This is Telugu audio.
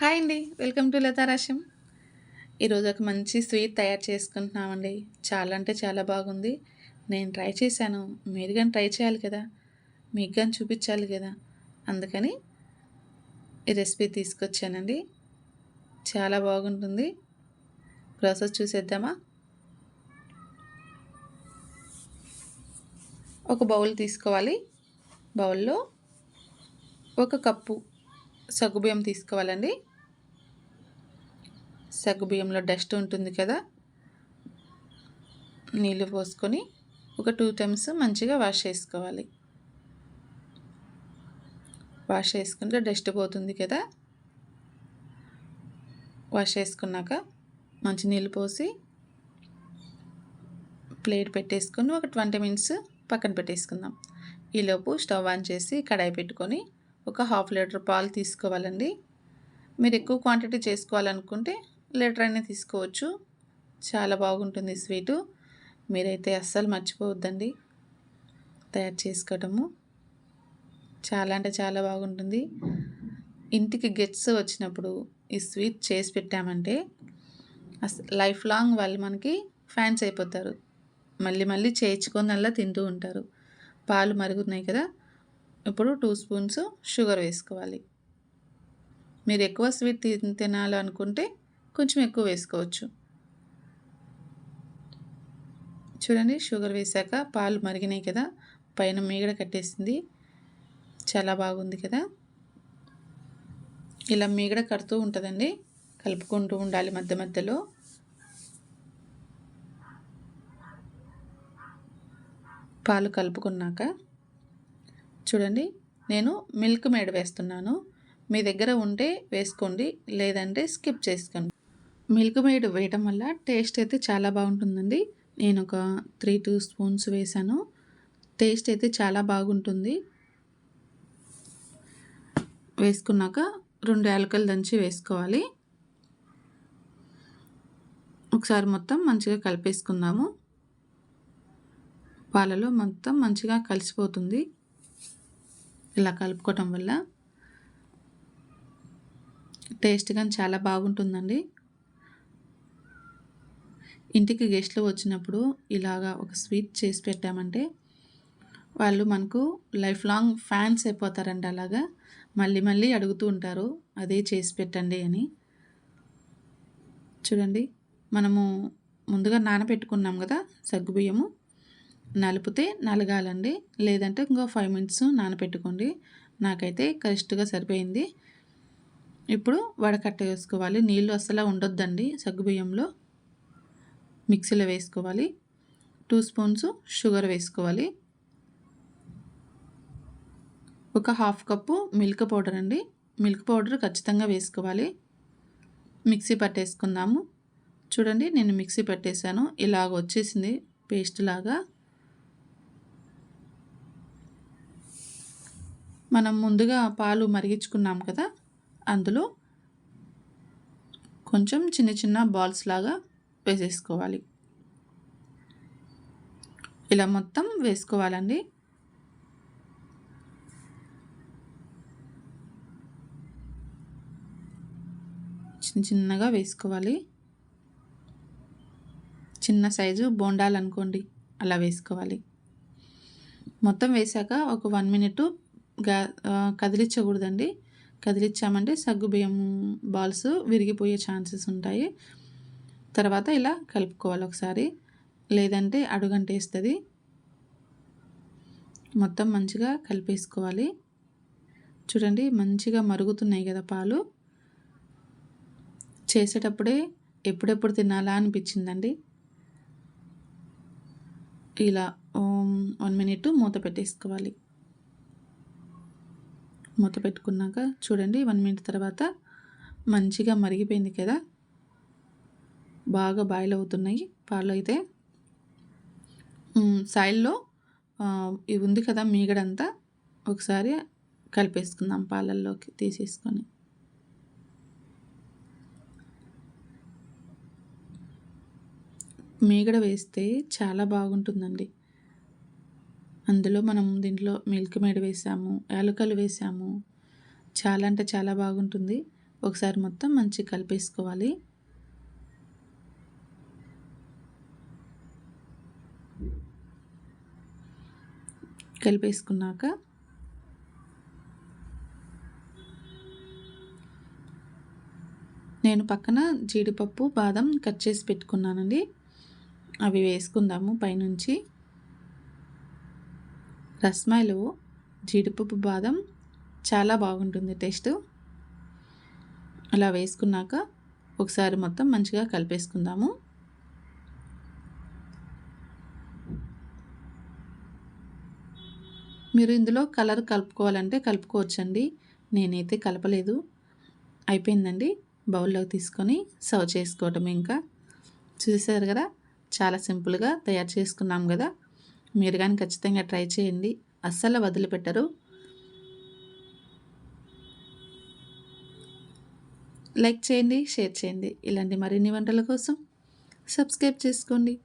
హాయ్ అండి. వెల్కమ్ టు లతారాశం ఈరోజు ఒక మంచి స్వీట్ తయారు చేసుకుంటున్నామండి. చాలా అంటే చాలా బాగుంది. నేను ట్రై చేశాను. మీరు కానీ ట్రై చేయాలి కదా. మీకు కానీ చూపించాలి కదా. అందుకని ఈ రెసిపీ తీసుకొచ్చానండి. చాలా బాగుంటుంది. ప్రాసెస్ చూసేద్దామా? ఒక బౌల్ తీసుకోవాలి. బౌల్లో ఒక కప్పు సగ్గుబియ్యం తీసుకోవాలండి. సగ్గుబియ్యంలో డస్ట్ ఉంటుంది కదా నీళ్ళు పోసుకొని ఒక టూ టైమ్స్ మంచిగా వాష్ చేసుకోవాలి. వాష్ చేసుకుంటే డస్ట్ పోతుంది కదా. వాష్ చేసుకున్నాక మంచి నీళ్ళు పోసి ప్లేట్ పెట్టేసుకొని ఒక ట్వంటీ మినిట్స్ పక్కన పెట్టేసుకుందాం. ఈలోపు స్టవ్ ఆన్ చేసి కడాయి పెట్టుకొని ఒక హాఫ్ లీటర్ పాలు తీసుకోవాలండి. మీరు ఎక్కువ క్వాంటిటీ చేసుకోవాలనుకుంటే లీటర్ అయినా తీసుకోవచ్చు. చాలా బాగుంటుంది స్వీటు. మీరైతే అస్సలు మర్చిపోవద్దండి. తయారు చేసుకోవటము. చాలా అంటే చాలా బాగుంటుంది. ఇంటికి గెట్స్ వచ్చినప్పుడు ఈ స్వీట్ చేసి పెట్టామంటే లైఫ్ లాంగ్ వాళ్ళు మనకి ఫ్యాన్స్ అయిపోతారు. మళ్ళీ మళ్ళీ చేయించుకొని అలా తింటూ ఉంటారు. పాలు మరుగుతున్నాయి కదా. ఇప్పుడు టూ స్పూన్స్ షుగర్ వేసుకోవాలి. మీరు ఎక్కువ స్వీట్ తినాలనుకుంటే కొంచెం ఎక్కువ వేసుకోవచ్చు. చూడండి షుగర్ వేసాక పాలు మరిగినాయి కదా పైన మీగడ కట్టేసింది. చాలా బాగుంది కదా. ఇలా మీగడ కడుతూ ఉంటుందండి కలుపుకుంటూ ఉండాలి మధ్య మధ్యలో. పాలు కలుపుకున్నాక చూడండి నేను మిల్క్ మేడ్ వేస్తున్నాను. మీ దగ్గర ఉంటే వేసుకోండి లేదంటే స్కిప్ చేసుకోండి. మిల్క్ మేడ్ వేయటం వల్ల టేస్ట్ అయితే చాలా బాగుంటుందండి. నేను ఒక త్రీ టూ స్పూన్స్ వేసాను. టేస్ట్ అయితే చాలా బాగుంటుంది. వేసుకున్నాక రెండు యాలకలు దంచి వేసుకోవాలి. ఒకసారి మొత్తం మంచిగా కలిపేసుకుందాము. పాలలో మొత్తం మంచిగా కలిసిపోతుంది. ఇలా కలుపుకోవటం వల్ల టేస్ట్ కానీ చాలా బాగుంటుందండి. ఇంటికి గెస్ట్లు వచ్చినప్పుడు ఇలాగా ఒక స్వీట్ చేసి పెట్టామంటే వాళ్ళు మనకు లైఫ్ లాంగ్ ఫ్యాన్స్ అయిపోతారండి అలాగా. మళ్ళీ మళ్ళీ అడుగుతూ ఉంటారు అదే చేసి పెట్టండి అని. చూడండి మనము ముందుగా నానబెట్టుకున్నాం కదా సగ్గుబియ్యము. నలిపితే నలగాలండి లేదంటే ఇంకో ఫైవ్ మినిట్స్ నానబెట్టుకోండి. నాకైతే కరెక్ట్గా సరిపోయింది. ఇప్పుడు వడకట్ట వేసుకోవాలి. నీళ్ళు అసలు ఉండొద్దండి సగ్గుబియ్యంలో. మిక్సీలో వేసుకోవాలి. టూ స్పూన్స్ షుగర్ వేసుకోవాలి. ఒక హాఫ్ కప్పు మిల్క్ పౌడర్ అండి. మిల్క్ పౌడర్ ఖచ్చితంగా వేసుకోవాలి. మిక్సీ పట్టేసుకుందాము. చూడండి నేను మిక్సీ పెట్టేశాను. ఇలాగ వచ్చేసింది పేస్ట్ లాగా. మనం ముందుగా పాలు మరిగించుకున్నాం కదా అందులో కొంచెం చిన్న చిన్న బాల్స్ లాగా వేసేసుకోవాలి. ఇలా మొత్తం వేసుకోవాలండి. చిన్న చిన్నగా వేసుకోవాలి. చిన్న సైజు బోండాలనుకోండి అలా వేసుకోవాలి. మొత్తం వేసాక ఒక వన్ మినిట్గా కదిలించకూడదండి. కదిలించామంటే సగ్గుబియ్యం బాల్స్ విరిగిపోయే ఛాన్సెస్ ఉంటాయి. తర్వాత ఇలా కలుపుకోవాలి ఒకసారి. లేదంటే అడుగంటేస్తుంది. మొత్తం మంచిగా కలిపేసుకోవాలి. చూడండి మంచిగా మరుగుతున్నాయి కదా పాలు. చేసేటప్పుడే ఎప్పుడెప్పుడు తినాలా అనిపించిందండి? ఇలా వన్ మినిట్ మూత పెట్టేసుకోవాలి. మూత పెట్టుకున్నాక చూడండి వన్ మినిట్ తర్వాత మంచిగా మరిగిపోయింది కదా. బాగా బాయిల్ అవుతున్నాయి. పాలు అయితే సైడ్లో ఇవి ఉంది కదా మీగడంతా ఒకసారి కలిపేసుకుందాం పాలల్లోకి తీసేసుకొని. మీగడ వేస్తే చాలా బాగుంటుందండి. అందులో మనం దీంట్లో మిల్క్ మేడ్ వేసాము యాలకలు వేసాము. చాలా అంటే చాలా బాగుంటుంది. ఒకసారి మొత్తం మంచిగా కలిపేసుకోవాలి. కలిపేసుకున్నాక నేను పక్కన జీడిపప్పు బాదం కట్ చేసి పెట్టుకున్నానండి. అవి వేసుకుందాము పైనుంచి. రస్మాయిలో జీడిపప్పు బాదం చాలా బాగుంటుంది టేస్ట్. అలా వేసుకున్నాక ఒకసారి మొత్తం మంచిగా కలిపేసుకుందాము. మీరు ఇందులో కలర్ కలుపుకోవాలంటే కలుపుకోవచ్చండి. నేనైతే కలపలేదు. అయిపోయిందండి. బౌల్లోకి తీసుకొని సర్వ్ చేసుకోవటం ఇంకా. చూసారు కదా? చాలా సింపుల్గా తయారు చేసుకున్నాం కదా? మీరు కానీ ఖచ్చితంగా ట్రై చేయండి. అస్సలు వదిలిపెట్టరు. లైక్ చేయండి షేర్ చేయండి. ఇలాంటి మరిన్ని వంటల కోసం సబ్స్క్రైబ్ చేసుకోండి.